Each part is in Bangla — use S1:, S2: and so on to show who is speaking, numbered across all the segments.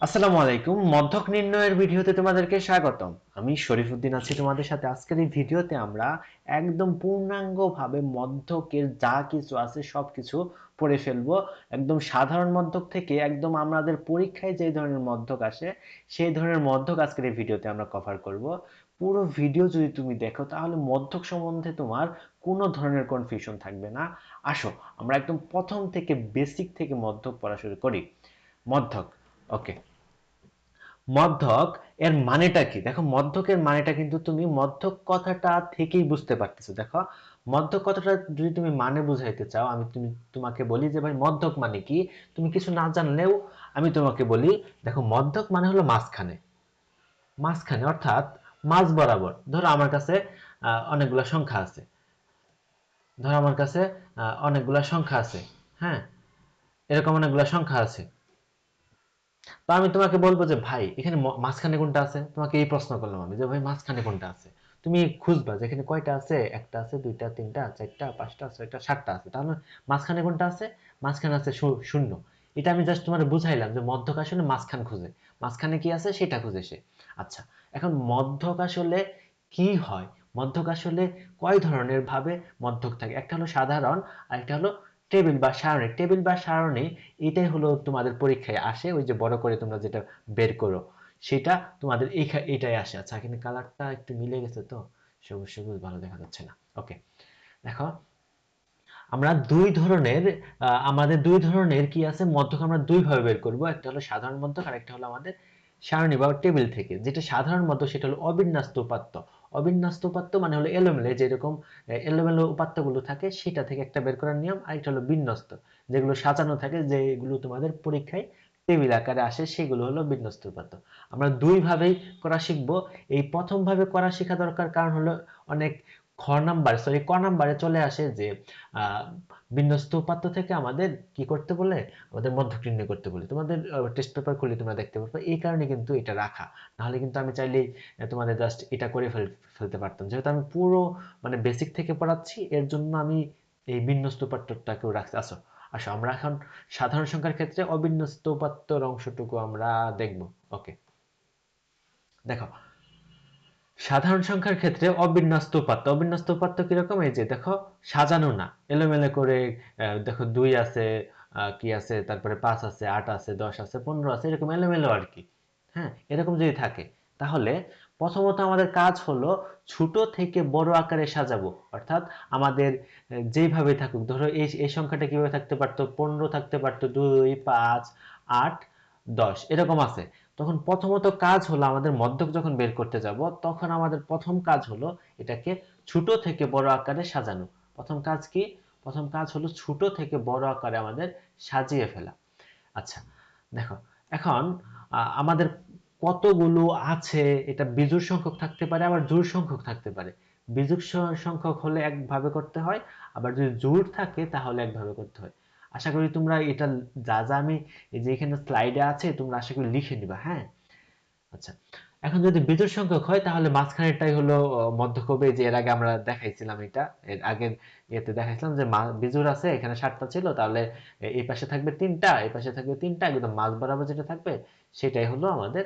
S1: আসসালামু আলাইকুম। মধ্যক নির্ণয়ের ভিডিওতে তোমাদেরকে স্বাগতম। আমি শরীফুদ্দিন আছি তোমাদের সাথে। আজকের এই ভিডিওতে আমরা একদম পূর্ণাঙ্গভাবে মধ্যকের যা কিছু আছে সব কিছু পড়ে ফেলব। একদম সাধারণ মধ্যক থেকে একদম আমাদের পরীক্ষায় যে ধরনের মধ্যক আসে, সেই ধরনের মধ্যক আজকের এই ভিডিওতে আমরা কভার করব। পুরো ভিডিও যদি তুমি দেখো, তাহলে মধ্যক সম্বন্ধে তোমার কোনো ধরনের কনফিউশন থাকবে না। আসো, আমরা একদম প্রথম থেকে বেসিক থেকে মধ্যক পড়া শুরু করি। মধ্যক ওকে মধ্যক এর মানেটা কি? দেখো, মধ্যকের মানেটা কিন্তু তুমি মধ্যক কথাটা থেকেই বুঝতে পারতেছো। দেখো, মধ্যক কথাটা যদি তুমি মানে বুঝাইতে চাও, আমি তুমি, তোমাকে বলি যে ভাই, মধ্যক মানে কি? তুমি কিছু না জানলেও আমি তোমাকে বলি, দেখো, মধ্যক মানে হলো মাঝখানে। মাঝখানে অর্থাৎ মাঝ বরাবর। ধরো আমার কাছে অনেকগুলো সংখ্যা আছে। ধরো আমার কাছে অনেকগুলো সংখ্যা আছে। হ্যাঁ? এরকম অনেকগুলো সংখ্যা আছে। তো আমি তোমাকে বলব যে, ভাই, এখানে মাঝখানে কোনটা আছে? তোমাকে এই প্রশ্ন করলাম আমি যে, ভাই, মাঝখানে কোনটা আছে? তুমি খুঁজবা যে, এখানে কয়টা আছে? একটা আছে, দুইটা, তিনটা, চারটা, পাঁচটা, ছয়টা, সাতটা আছে। তাহলে মাঝখানে কোনটা আছে? মাঝখানে আছে শূন্য। এটা আমি জাস্ট তোমার বুঝাইলাম যে, মধ্যক আসলে মাঝখান খুঁজে। মাঝখানে কি আছে? সেটা খুঁজে সে। আচ্ছা এখন মধ্যক আসলে কি হয়? মধ্যক আসলে কয় ধরনের ভাবে মধ্যক থাকে? একটা হলো সাধারণ আর একটা হলো টেবিল বা সারণী টেবিল বা সারণী, এটাই হলো তোমাদের পরীক্ষায় আসে, ওই যে বড় করে তোমরা যেটা বের করো, সেটা তোমাদের এটাই আসে। আচ্ছা এখানে কালারটা একটু মিলে গেছে তো, সবুজ সবুজ, ভালো দেখা যাচ্ছে না। ওকে দেখো, আমরা দুই ধরনের আমাদের দুই ধরনের কি আছে? মধ্যক আমরা দুই ভাবে বের করব, একটা হলো সাধারণ মধ্যক আর একটা হলো আমাদের সারণী বা টেবিল থেকে। যেটা সাধারণ মধ্যক, সেটা হলো অবিন্যস্ত উপাত্ত। অবিন্যস্ত উপাত্ত মানে হলো এলোমেলো যেরকম এলোমেলো উপাত্তগুলো থাকে, সেটা থেকে একটা বের করার নিয়ম, আর একটা হলো বিন্যস্ত। যেগুলো সাজানো থাকে, যেগুলো তোমাদের পরীক্ষায় টেবিল আকারে আসে, সেগুলো হলো বিন্যস্ত উপাত্ত। আমরা দুই ভাবেই করা শিখব। এই প্রথম ভাবে করা শেখা দরকার কারণ হলো অনেক খ নাম্বার সরি ক নাম্বারে চলে আসে যে বিন্যস্ত উপাত্ত থেকে আমাদের কি করতে বলে? আমাদের মধ্যক নির্ণয় করতে বলে। তোমাদের টেস্ট পেপার খুলে, তোমরা দেখতে পারবে। এই কারণে কিন্তু এটা রাখা। নাহলে কিন্তু আমি চাইলেই তোমাদের জাস্ট এটা করে ফেলতে পারতাম। যেহেতু আমি পুরো মানে বেসিক থেকে পড়াচ্ছি, এর জন্য আমি এই বিন্যস্ত উপাত্তটাকেও রাখছি। আসো আসো, আমরা এখন সাধারণ সংখ্যার ক্ষেত্রে অবিন্যস্ত উপাত্তর অংশটুকু আমরা দেখব। ওকে দেখো সাধারণ সংখ্যার ক্ষেত্রে অবিন্যস্ত উপাত্ত। অবিন্যস্ত উপাত্ত কীরকম? এই যে, দেখো, সাজানো না। এলোমেলো করে দেখো, দুই আছে কি আছে, তারপরে পাঁচ আছে, আট আছে, দশ আছে, পনেরো আছে, এরকম এলোমেলো আর কি। হ্যাঁ এরকম যদি থাকে, তাহলে প্রথমত আমাদের কাজ হলো ছোট থেকে বড় আকারে সাজাবো। অর্থাৎ আমাদের যেভাবে থাকুক, ধরো, এই এই সংখ্যাটা কীভাবে থাকতে পারতো? পনেরো থাকতে পারতো, দুই, পাঁচ, আট, দশ, এরকম আছে। তখন প্রথমত কাজ হলো আমাদের মধ্যক যখন বের করতে যাব, তখন আমাদের প্রথম কাজ হলো এটাকে ছোট থেকে বড় আকারে সাজানো। প্রথম কাজ কি? প্রথম কাজ হলো ছোট থেকে বড় আকারে আমাদের সাজিয়ে ফেলা। আচ্ছা দেখো, এখন আমাদের কতগুলো আছে, এটা বিজুর সংখ্যক থাকতে পারে, আবার জোর সংখ্যক থাকতে পারে। বিজুর সংখ্যক হলে একভাবে করতে হয়, আবার যদি জোর থাকে তাহলে একভাবে করতে হয়। আশা করি তোমরা এটা যা যা আমি এই যে এখানে স্লাইডে আছে, তোমরা আশা করি লিখে নিবা হ্যাঁ? আচ্ছা এখন যদি বিজোড় সংখ্যক হয়, তাহলে মাঝখানেরটাই হলো মধ্যকবে যে এর আগে আমরা দেখাইছিলাম এটা, এর আগের ইয়েতে দেখাইছিলাম যে বিজোড় আছে, এখানে সাতটা ছিল, তাহলে এই পাশে থাকবে তিনটা, এই পাশে থাকবে তিনটা, একদম মাঝ বরাবর যেটা থাকবে, সেটাই হলো আমাদের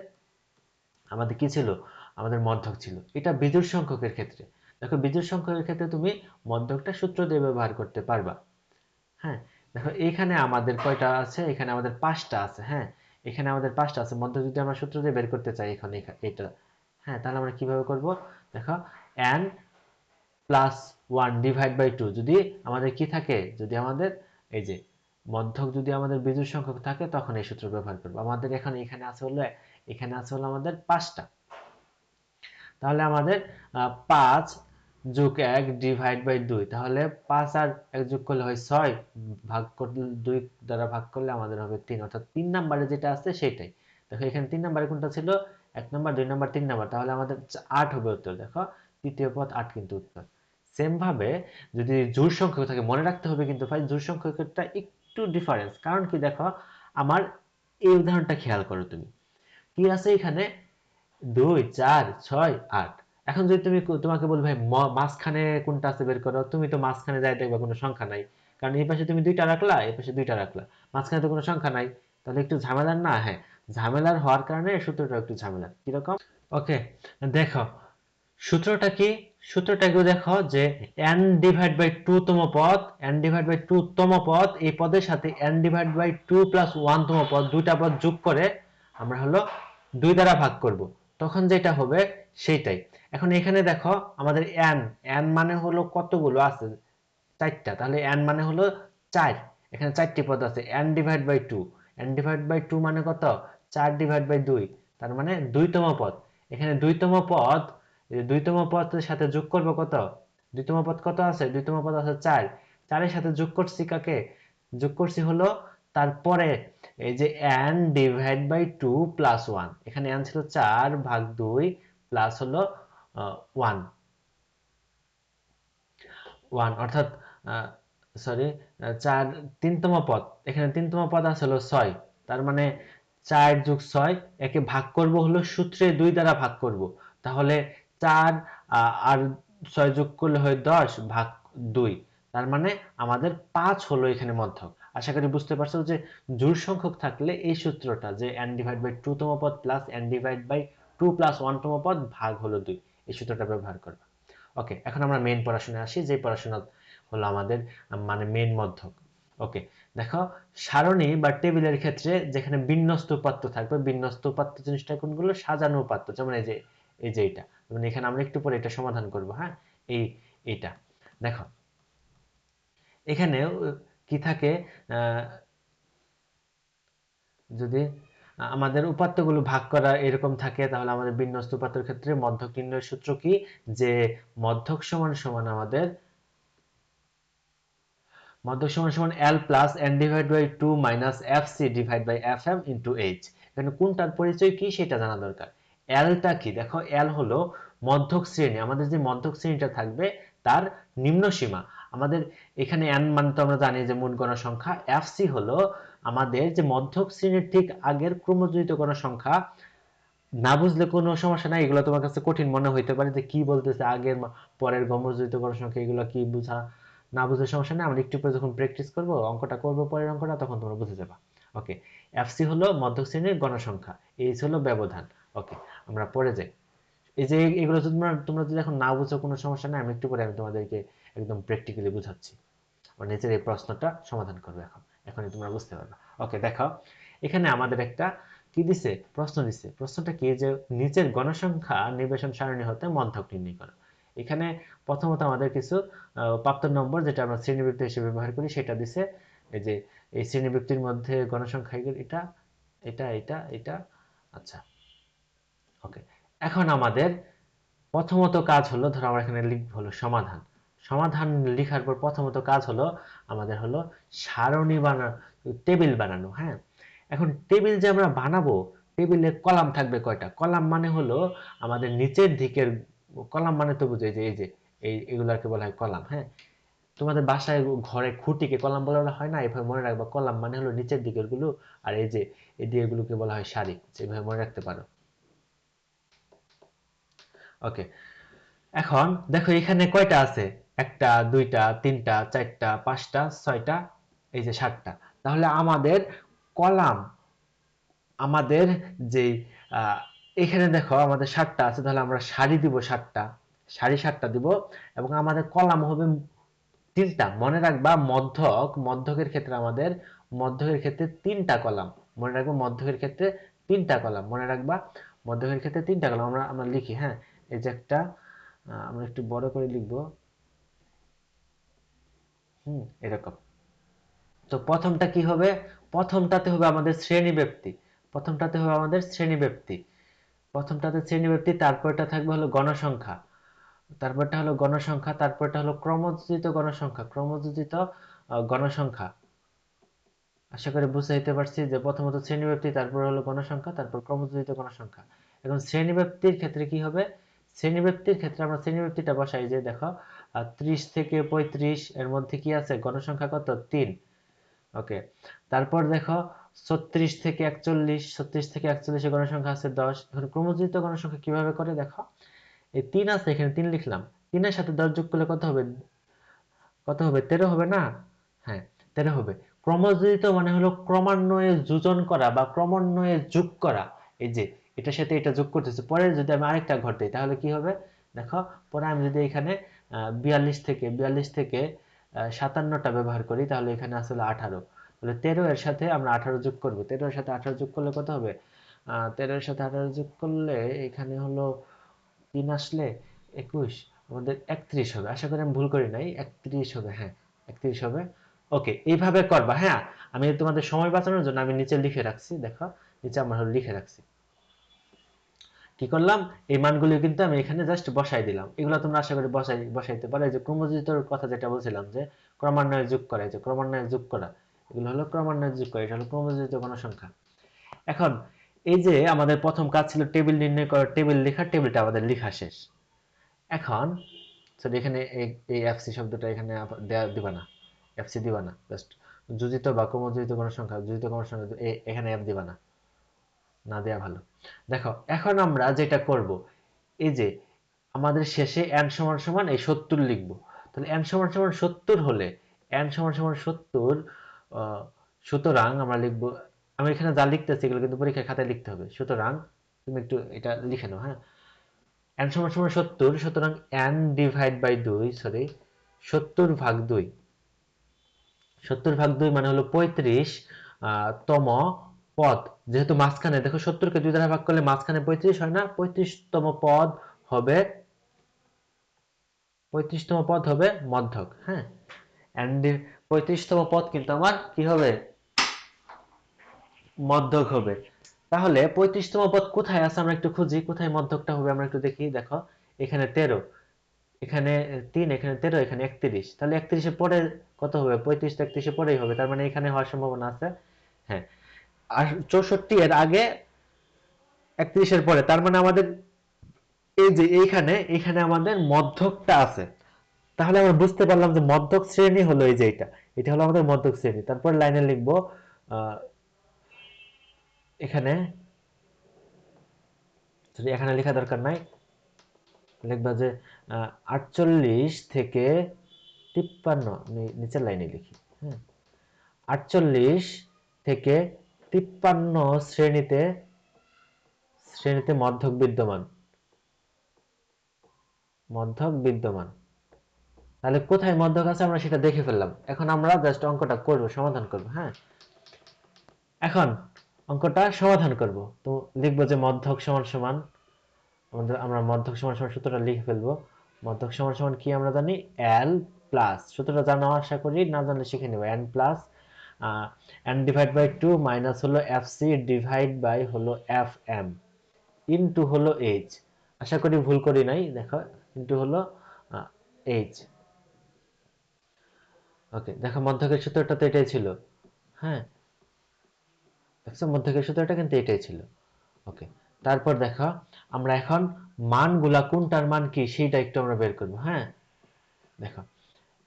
S1: আমাদের কি ছিল? আমাদের মধ্যক ছিল। এটা বিজোড় সংখ্যকের ক্ষেত্রে। দেখো বিজোড় সংখ্যকের ক্ষেত্রে তুমি মধ্যকটা সূত্র দিয়ে ব্যবহার করতে পারবা হ্যাঁ? দেখো, এখানে আমাদের কয়টা আছে? এখানে আমাদের পাঁচটা আছে হ্যাঁ? এখানে আমাদের পাঁচটা আছে। মধ্যে যদি আমরা সূত্র দিয়ে বের করতে চাই, এখানে এটা। হ্যাঁ তাহলে আমরা কীভাবে করব? দেখো, n plus one divide by two যদি আমাদের কি থাকে? যদি আমাদের, এই যে, মধ্যক যদি আমাদের বিজোড় সংখ্যক থাকে, তখন এই সূত্র ব্যবহার করব। আমাদের এখানে এখানে আছে হলো, এখানে আছে হলো আমাদের পাঁচটা। তাহলে আমাদের পাঁচ যোগ এক ডিভাইড বাই দুই। তাহলে পাঁচ আর এক যোগ করলে হয় ছয়, ভাগ করলে, দুই দ্বারা ভাগ করলে আমাদের হবে তিন। অর্থাৎ তিন নাম্বারে যেটা আছে সেটাই। দেখো, এখানে তিন নাম্বারে কোনটা ছিল? এক নাম্বার, দুই নাম্বার, তিন নাম্বার। তাহলে আমাদের আট হবে উত্তর, দেখো। তৃতীয় পদ, আট কিন্তু উত্তর। সেম ভাবে যদি জোর সংখ্যক থাকে, মনে রাখতে হবে কিন্তু ভাই জোর সংখ্যকটা একটু ডিফারেন্স কারণ কি দেখো, আমার এই উদাহরণটা খেয়াল করো তুমি। কি আছে এখানে? দুই, চার, ছয়, আট। এখন যদি তুমি তোমাকে বল, ভাই মাঝখানে কোনটা আছে বের করো, তুমি তো মাঝখানে যাই দেখবে কোনো সংখ্যা নাই। কারণ এই পাশে তুমি দুইটা রাখলা, এই পাশে দুইটা রাখলা। মাঝখানে তো কোনো সংখ্যা নাই। তাহলে একটু ঝামেলার না হ্যাঁ। ঝামেলার হওয়ার কারণে সূত্রটা একটু ঝামেলা। কীরকম? ওকে, দেখো। সূত্রটা কি? সূত্রটা একটু দেখো যে n ডিভাইড বাই টু তম পদ, n ডিভাইড বাই টু তম পদ, এই পদের সাথে n divide by two plus one তম পদ দুইটা পদ যোগ করে আমরা হলো দুই দ্বারা ভাগ করব। তখন যেটা হবে সেইটাই। এখন এখানে দেখো আমাদের n n মানে হলো কতগুলো আছে? চারটা। তাহলে n মানে হলো চার। এখানে চারটি পদ আছে, n divide by two n divide by two মানে কত? চার ডিভাইড বাই দুই। তার মানে দুইতম পদ। এখানে দুইতম পদ দুইতম পদের সাথে যোগ করব কত? দুইতম পদ কত আছে? দুইতম পদ আছে চার। চারের সাথে যোগ করছি কাকে? যোগ করছি হলো তারপরে এই যে n divide by two plus one এখানে n ছিল চার ভাগ দুই প্লাস হলো ওয়ান ওয়ান অর্থাৎ সরি চার, তিনতম পদ। এখানে তিনতম পদ আছে হলো ছয়। তার মানে চার যোগ ছয়, একে ভাগ করব হলো সূত্রে দুই দ্বারা ভাগ করব। তাহলে চার আর ছয় যোগ করলে হয় দশ, ভাগ দুই। তার মানে আমাদের পাঁচ হলো এখানে মধ্যক। আশা করি বুঝতে পারছ যে জোড় সংখ্যক থাকলে এই সূত্রটা যে n ডিভাইড বাই টু তম পদ plus n divide by two plus one তম পদ ভাগ হলো দুই। এই সূত্রটা ব্যবহার করবা। ওকে এখন আমরা মেইন পড়াশোনায় আসি যে পড়াশোনা হলো আমাদের মানে মেইন মধ্যক। ওকে দেখো, সারণী বা টেবিলের ক্ষেত্রে যেখানে বিন্যস্ত উপাত্ত থাকবে, বিন্যস্ত উপাত্ত জিনিসটা কোনগুলো? সাজানো উপাত্ত, যেমন এই যে এই যে এটা যেমন এখানে আমরা একটু পরে এটা সমাধান করব হ্যাঁ? এই এটা দেখো এখানে কি থাকে যদি আমাদের উপাত্তগুলো ভাগ করা এরকম থাকে, তাহলে আমাদের বিন্যস্ত উপাত্তের ক্ষেত্রে মধ্যক নির্ণয়ের সূত্র কি? যে মধ্যক সমান সমান আমাদের মধ্যক সমান সমান L plus n divide by two minus F C divide by F M into H এখানে কোনটার পরিচয় কি সেটা জানা দরকার। এলটা কি? দেখো এল হলো মধ্যক শ্রেণি। আমাদের যে মধ্যক শ্রেণীটা থাকবে, তার নিম্ন সীমা আমাদের এখানে n মানে তো আমরা জানি যে মূল মোট গণসংখ্যা। এফ সি হলো আমাদের যে মধ্যক শ্রেণির ঠিক আগের ক্রমযোজিত গণসংখ্যা না বুঝলে কোনো সমস্যা নাই, এগুলো তোমার কাছে কঠিন মনে হইতে পারে যে কি বলতেছে আগের পরের গমযোজিত গণসংখ্যা এগুলো কি বুঝা না বুঝলে সমস্যা নেই। আমরা একটু পরে যখন প্র্যাকটিস করব, অঙ্কটা করব, পরের অঙ্কটা, তখন তোমরা বুঝে যাবা। ওকে এফসি হলো মধ্যক শ্রেণির গণসংখ্যা এইচ হলো ব্যবধান। ওকে আমরা পরে যাই। এই যে এগুলো তোমরা তোমরা যদি এখন না বুঝো কোনো সমস্যা নেই, আমি একটু পরে আমি তোমাদেরকে একদম প্র্যাকটিক্যালি বুঝাচ্ছি। আমার নিচের এই প্রশ্নটা সমাধান করবে এখন। এখনই তোমরা বুঝতে পারবে। ওকে দেখো, এখানে আমাদের একটা কি দিছে? প্রশ্ন দিছে। প্রশ্নটা কি? যে নিচের গণসংখ্যা নির্বাচন সারণী হতে মন্থক নির্ণয় করো। এখানে প্রথমত আমাদের কিছু প্রাপ্ত নম্বর যেটা আমরা শ্রেণীবৃত্তি হিসেবে ব্যবহার করি, সেটা দিছে এই যে এই শ্রেণীবৃত্তির মধ্যে গণসংখ্যা এটা এটা এটা এটা আচ্ছা। ওকে এখন আমাদের প্রথমত কাজ হলো, ধরো আমরা এখানে লিখব হলো সমাধান। সমাধান লেখার পর প্রথমত কাজ হলো, আমাদের হলো সারণী বানানো টেবিল বানানো হ্যাঁ? এখন টেবিল যে আমরা বানাবো, টেবিলে কলাম থাকবে কয়টা? কলাম মানে হলো আমাদের নিচের দিকের, কলাম মানে তো বুঝে যে, এই যে, এই, এগুলাকে বলা হয় কলাম হ্যাঁ? তোমাদের বাসায় ঘরে খুঁটিকে কলাম বলা হয় না? এভাবে মনে রাখবা, কলাম মানে হলো নিচের দিকেরগুলো আর এই যে, এই দিকেগুলোকে বলা হয় সারি সেভাবে মনে রাখতে পারো। ওকে, এখন দেখো এখানে কয়টা আছে? একটা, দুইটা, তিনটা, চারটা, পাঁচটা, ছয়টা, এই যে সাতটা। তাহলে আমাদের কলাম, আমাদের যে এখানে দেখো আমাদের সাতটা আছে, তাহলে আমরা সারি দিব সাতটা। সারি সাতটা দিব এবং আমাদের কলাম হবে তিনটা। মনে রাখবা মধ্যক, মধ্যকের ক্ষেত্রে আমাদের, মধ্যকের ক্ষেত্রে তিনটা কলাম। মনে রাখব মধ্যকের ক্ষেত্রে তিনটা কলাম। মনে রাখবা মধ্যকের ক্ষেত্রে তিনটা কলাম। আমরা আমরা লিখি হ্যাঁ? এই যে একটা আমরা একটু বড় করে লিখব। এরকম তো প্রথমটা কি হবে? প্রথমটাতে হবে আমাদের শ্রেণি ব্যক্তি। প্রথমটাতে হবে আমাদের শ্রেণি ব্যক্তি। প্রথমটাতে শ্রেণি ব্যক্তি, তারপরটা থাকবে হলো গণসংখ্যা। তারপরটা হলো গণসংখ্যা, তারপরটা হলো ক্রমযোজিত গণসংখ্যা। ক্রমযোজিত গণসংখ্যা। আশা করি বুঝাইতে পারছি যে প্রথমত শ্রেণীব্যাপ্তি তারপর হলো গণসংখ্যা, তারপর ক্রমযোজিত গণসংখ্যা। এখন শ্রেণি শ্রেণীব্যাপ্তির ক্ষেত্রে কি হবে? শ্রেণীব্যাপ্তির ক্ষেত্রে আমরা শ্রেণীব্যাপ্তিটা বসাই যে দেখো ত্রিশ থেকে পঁয়ত্রিশ, এর মধ্যে কি আছে? গণসংখ্যা কত? তিন। ওকে তারপর দেখো, ছত্রিশ থেকে একচল্লিশ, ছত্রিশ থেকে একচল্লিশে গণসংখ্যা আছে দশ। এখন ক্রমযোজিত গণসংখ্যা কীভাবে করে দেখো? এই তিন আছে, এখানে তিন লিখলাম। তিনের সাথে দশ যোগ করলে কত হবে? কত হবে? তেরো হবে না? হ্যাঁ তেরো হবে। ক্রমযোজিত মানে হলো ক্রমান্বয়ে যোজন করা বা ক্রমান্বয়ে যোগ করা। এই যে, এটার সাথে এটা যোগ করতেছে। পরে যদি আমি আরেকটা ঘর দিই, তাহলে কি হবে? দেখো, পরে আমি যদি এখানে বিয়াল্লিশ থেকে বিয়াল্লিশ থেকে সাতান্নটা ব্যবহার করি, তাহলে এখানে আসলে আঠারো। তাহলে তেরো এর সাথে আমরা আঠারো যোগ করব। তেরো এর সাথে আঠারো যোগ করলে কত হবে? তেরো এর সাথে আঠারো যোগ করলে এখানে হলো তিন আসলে একুশ, আমাদের একত্রিশ হবে। আশা করি আমি ভুল করি নাই, একত্রিশ হবে হ্যাঁ একত্রিশ হবে। ওকে, এইভাবে করবা হ্যাঁ? আমি তোমাদের সময় বাঁচানোর জন্য আমি নিচে লিখে রাখছি, দেখো, নিচে আমরা লিখে রাখছি। কি করলাম? এই মানগুলো কিন্তু আমি এখানে জাস্ট বসাই দিলাম। এগুলো তোমরা আশা করি বসাই, বসাইতে পারো। যে ক্রমযোজিতর কথা যেটা বলছিলাম যে ক্রমান্বয়ে যোগ করা যে ক্রমান্বয়ে যোগ করা, এগুলো হলো ক্রমান্বয়ে যোগ করা, এটা হলো ক্রমযোজিত গণসংখ্যা। এখন, এই যে আমাদের প্রথম কাজ ছিল টেবিল নির্ণয় করা, টেবিল লেখা টেবিলটা আমাদের লেখা শেষ। এখন সরি এখানে এই এফসি শব্দটা এখানে দেওয়া দিবা না। এফসি দিবা না। জাস্ট যোজিত বা ক্রমযোজিত গণসংখ্যা, যোজিত গণসংখ্যা এখানে এফ দিবা না। না দেয়া ভালো। দেখো, এখন আমরা যেটা করব, এই যে আমাদের শেষে n সমান সমান এই সত্তর লিখব। তাহলে n সমান সমান সত্তর হলে n সমান সমান সত্তর সুতরাং আমরা লিখব, আমি এখানে যা লিখতেছি এগুলো কিন্তু পরীক্ষার খাতায় লিখতে হবে। সুতরাং তুমি একটু এটা লিখে নাও হ্যাঁ? n সমান সমান সত্তর, সুতরাং n ডিভাইড বাই দুই সরি সত্তর ভাগ দুই। সত্তর ভাগ দুই মানে হলো পঁয়ত্রিশ তম পদ। যেহেতু মাঝখানে, দেখো সত্তরকে দুই দ্বারা ভাগ করলে মাঝখানে পঁয়ত্রিশ হয় না? পঁয়ত্রিশতম পদ হবে, পঁয়ত্রিশতম পদ হবে মধ্যক হ্যাঁ? অ্যান্ড পঁয়ত্রিশতম পদ কিন্তু আমার কি হবে? মধ্যক হবে। তাহলে পঁয়ত্রিশতম পদ কোথায় আছে আমরা একটু খুঁজি, কোথায় মধ্যকটা হবে আমরা একটু দেখি, দেখো, এখানে তেরো, এখানে তিন, এখানে তেরো, এখানে একত্রিশ। তাহলে একত্রিশের পরে কত হবে? পঁয়ত্রিশ একত্রিশের পরেই হবে, তার মানে এখানে হওয়ার সম্ভাবনা আছে হ্যাঁ। চৌষট্টি এর আগে একত্রিশের পরে, তার মানে আমাদের এই যে এইখানে এখানে আমাদের মধ্যকটা আছে। তাহলে আমরা বুঝতে পারলাম যে মধ্যক শ্রেণি হলো এই যে এটা এটা হলো আমাদের মধ্যক শ্রেণি। তারপর লাইনে লিখব এখানে এখানে লেখা দরকার নাই, লিখবা যে আটচল্লিশ থেকে তিপ্পান্ন নিচের লাইনে লিখি হ্যাঁ আটচল্লিশ থেকে তিপ্পান্ন শ্রেণীতে শ্রেণীতে মধ্যক বিদ্যমান। মধ্যক বিদ্যমান। তাহলে কোথায় মধ্যক আছে আমরা সেটা দেখে ফেললাম। এখন আমরা জাস্ট অঙ্কটা করব, সমাধান করব হ্যাঁ? এখন অঙ্কটা সমাধান করব। তো লিখব যে মধ্যক সমান সমান, আমাদের, আমরা মধ্যক সমান সমান সূত্রটা লিখে ফেলব। মধ্যক সমান সমান কি আমরা জানি? এল প্লাস সূত্রটা জানা, আশা করি, না জানলে শিখে নেব। N plus N divide by two minus হলো এফ সি ডিভাইড বাই হলো এফ এম ইনটু হলো এইচ আশা করি ভুল করি নাই, দেখো ইনটু হলো এইচ ওকে দেখো মধ্যকের সূত্রটা তো এটাই ছিল। হ্যাঁ? দেখছ, মধ্যকের সূত্রটা কিন্তু এটাই ছিল। ওকে তারপর দেখো, আমরা এখন মানগুলা কোনটার মান কি, সেইটা একটু আমরা বের করব। হ্যাঁ? দেখো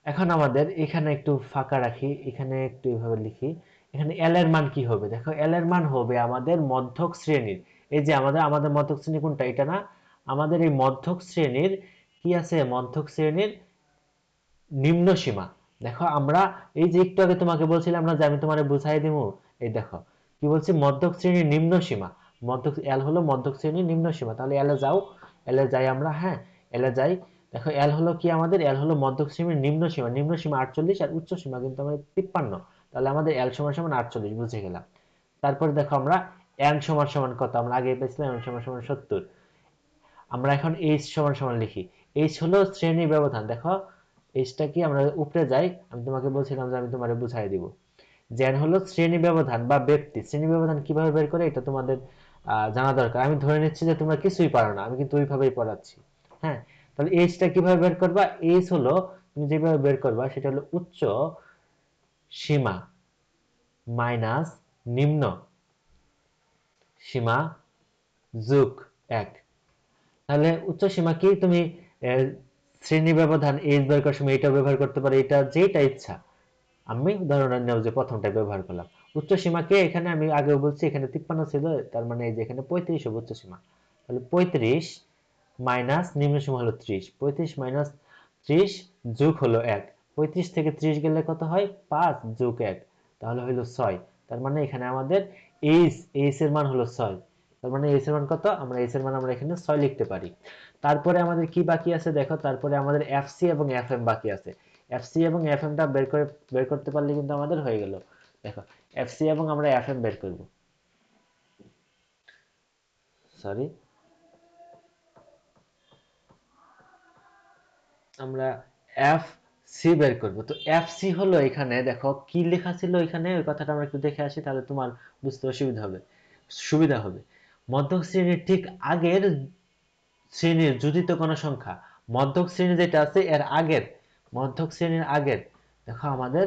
S1: এখন আমাদের এখানে একটু ফাঁকা রাখি, এখানে একটু এইভাবে লিখি। এখানে এল এর মান কি হবে? দেখো এল এর মান হবে আমাদের মধ্যক শ্রেণির। এই যে আমাদের আমাদের মধ্যক শ্রেণি কোনটা? এটা না? আমাদের এই মধ্যক শ্রেণির কি আছে? মধ্যক শ্রেণির নিম্ন সীমা। দেখো আমরা এই যে একটু আগে তোমাকে বলছিলাম না যে আমি তোমারে বুঝাই দিব এই দেখো, কি বলছি? মধ্যক শ্রেণির নিম্ন সীমা। মধ্যক এল হলো মধ্যক শ্রেণির নিম্ন সীমা। তাহলে এলে যাও। এলে যাই আমরা হ্যাঁ? এলে যাই। দেখো এল হলো কি আমাদের? এল হলো মধ্যক শ্রেণির নিম্ন সীমা। নিম্ন সীমা আটচল্লিশ আর উচ্চ সীমা কিন্তু আমাদের তিপ্পান্ন। তাহলে আমাদের এল সমান সমান আটচল্লিশ, বুঝে গেলাম। তারপরে দেখো আমরা এন সমান সমান কত? আমরা আগে পেয়েছিলাম এন সমান সমান সত্তর। আমরা এখন এইচ সমান সমান লিখি। এইচ হলো শ্রেণি ব্যবধান। দেখো এইচটা কি? আমরা উপরে যাই। আমি তোমাকে বলছিলাম যে আমি তোমার বুঝাই দিব। জ্যান হলো শ্রেণি ব্যবধান বা ব্যক্তি। শ্রেণি ব্যবধান কীভাবে বের করে? এটা তোমাদের জানা দরকার। আমি ধরে নিচ্ছি যে তোমরা কিছুই পারো না। আমি কিন্তু ওইভাবেই পড়াচ্ছি। হ্যাঁ? তাহলে এইচটা কীভাবে বের করবা? এইচ হলো তুমি যেভাবে বের করবা সেটা হলো উচ্চ সীমা মাইনাস নিম্ন সীমা যোগ এক। তাহলে উচ্চ সীমা কি? তুমি শ্রেণি ব্যবধান এইচ বের করার সময় এটা ব্যবহার করতে পারো, এটা যেটা ইচ্ছা। আমি উদাহরণ নেব যে প্রথমটা ব্যবহার করলাম। উচ্চ সীমাকে এখানে আমি আগেও বলছি, এখানে তিপ্পান্ন ছিল, তার মানে এই যে এখানে পঁয়ত্রিশ হবে উচ্চ সীমা। তাহলে পঁয়ত্রিশ মাইনাস নিম্ন সীমা হলো ত্রিশ। পঁয়ত্রিশ মাইনাস ত্রিশ যোগ হলো এক। পঁয়ত্রিশ থেকে ত্রিশ গেলে কত হয়? পাঁচ যোগ এক। তাহলে হইল ছয়। তার মানে এখানে আমাদের এইচ এইচ এর মান হলো ছয়। তার মানে এইচ এর মান কত? আমরা এইচ এর মান আমরা এখানে ছয় লিখতে পারি। তারপরে আমাদের কি বাকি আছে দেখো? তারপরে আমাদের এফসি এবং এফএম বাকি আছে। এফসি এবং এফএমটা বের করে, বের করতে পারলে কিন্তু আমাদের হয়ে গেল। দেখো এফসি এবং আমরা এফএম বের করব। সরি আমরা এফ সি বের করব। তো এফ সি হলো এখানে, দেখো কি লেখা ছিল এখানে? ওই কথাটা আমরা একটু দেখে আসি, তাহলে তোমার বুঝতে অসুবিধা হবে, সুবিধা হবে। মধ্যক শ্রেণির ঠিক আগের শ্রেণির যোজিত কোন সংখ্যা, মধ্যক শ্রেণি যেটা আছে, এর আগের, মধ্যক শ্রেণির আগের, দেখো আমাদের,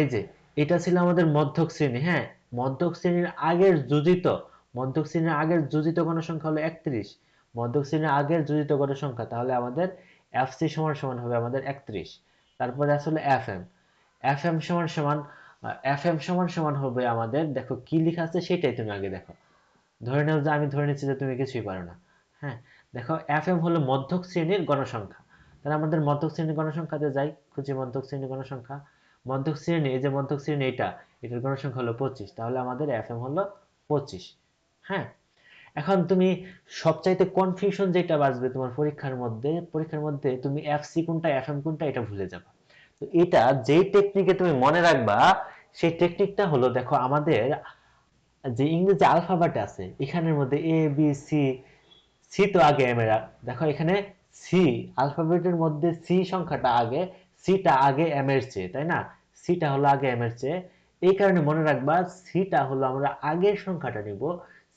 S1: এই যে, এটা ছিল আমাদের মধ্যক শ্রেণি হ্যাঁ? মধ্যক শ্রেণির আগের যোজিত মধ্যক শ্রেণির আগের যোজিত কোন সংখ্যা হলো একত্রিশ, মধ্যক শ্রেণির আগের যোজিত কোন সংখ্যা, তাহলে আমাদের এফ সি সমান সমান হবে আমাদের একত্রিশ। তারপরে আসলে এফ এম এফ এম সমান সমান এফ এম সমান সমান হবে আমাদের, দেখো কি লেখা আছে সেটাই তুমি আগে দেখো। ধরে নাও যে আমি ধরে নিচ্ছি যে তুমি কিছুই পারো না। হ্যাঁ দেখো এফ এম হলো মধ্যক শ্রেণির গণসংখ্যা। তাহলে আমাদের মধ্যক শ্রেণির গণসংখ্যাতে যাই, খুঁজি মধ্যক শ্রেণির গণসংখ্যা। মধ্যক শ্রেণি, এই যে মধ্যক শ্রেণি এটা, এটার গণসংখ্যা হলো পঁচিশ। তাহলে আমাদের এফ এম হলো পঁচিশ। হ্যাঁ এখন তুমি সবচাইতে কনফিউশন যেটা বাজবে তোমার পরীক্ষার মধ্যে পরীক্ষার মধ্যে তুমি এফসি কোনটা এফএম কোনটা এটা ভুলে যাবে। তো এটা যেই টেকনিকে তুমি মনে রাখবা, সেই টেকনিকটা হলো দেখো আমাদের যে ইংরেজি আলফাবেট আছে, এখানের মধ্যে এ বি সি সি তো আগে এম এর দেখো এখানে সি আলফাবেটের মধ্যে সি সংখ্যাটা আগে সিটা আগে এম এর চেয়ে, তাই না? সিটা হলো আগে এম এর চেয়ে। এই কারণে মনে রাখবা সিটা হলো আমরা আগের সংখ্যাটা নিব।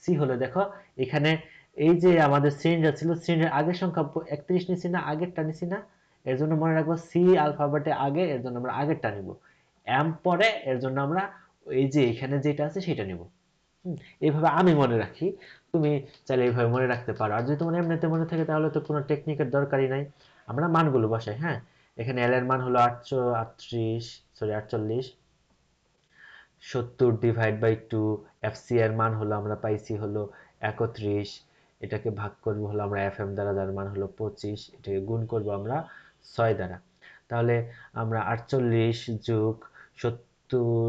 S1: সি হলো, দেখো, এখানে এই যে আমাদের শ্রেণীটা ছিল শ্রেণির আগের সংখ্যা একত্রিশ নিছি না, আগেরটা নিছি না, এর জন্য মনে রাখব সি আলফাবেটে আগে, এর জন্য আমরা আগেরটা নিব। এম পরে, এর জন্য আমরা এই যে এখানে যেটা আছে সেটা নিব। এইভাবে আমি মনে রাখি। তুমি চাইলে এইভাবে মনে রাখতে পারো। আর যদি তোমার এমনিতে মনে থাকে, তাহলে তো কোনো টেকনিকের দরকারই নাই। আমরা মানগুলো বসাই হ্যাঁ? এখানে এল এর মান হলো আটশো আটত্রিশ সরি আটচল্লিশ। সত্তর divide by two F C এর মান হলো আমরা পাইছি হলো একত্রিশ, এটাকে ভাগ করব হলো আমরা এফ এম দ্বারা, যার মান হলো পঁচিশ, এটাকে গুণ করব আমরা ছয় দ্বারা। তাহলে আমরা আটচল্লিশ যোগ সত্তর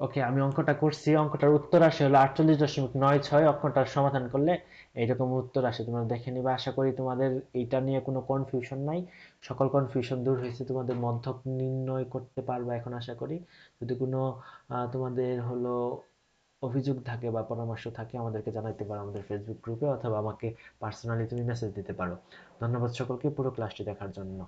S1: ওকে আমি অঙ্কটা করছি। অঙ্কটার উত্তর আসে হলো আটচল্লিশ দশমিক নয় ছয়। অঙ্কটার সমাধান করলে এইরকম উত্তর আসে। তোমরা দেখে নিবে। আশা করি তোমাদের এইটা নিয়ে কোনো কনফিউশন নাই। সকল কনফিউশন দূর হয়েছে। তোমাদের মধ্যক নির্ণয় করতে পারবে এখন আশা করি। যদি কোনো তোমাদের হলো অভিযোগ থাকে বা পরামর্শ থাকে, আমাদেরকে জানাইতে পারো আমাদের ফেসবুক গ্রুপে অথবা আমাকে পার্সোনালি তুমি মেসেজ দিতে পারো। ধন্যবাদ সকলকে পুরো ক্লাসটি দেখার জন্য।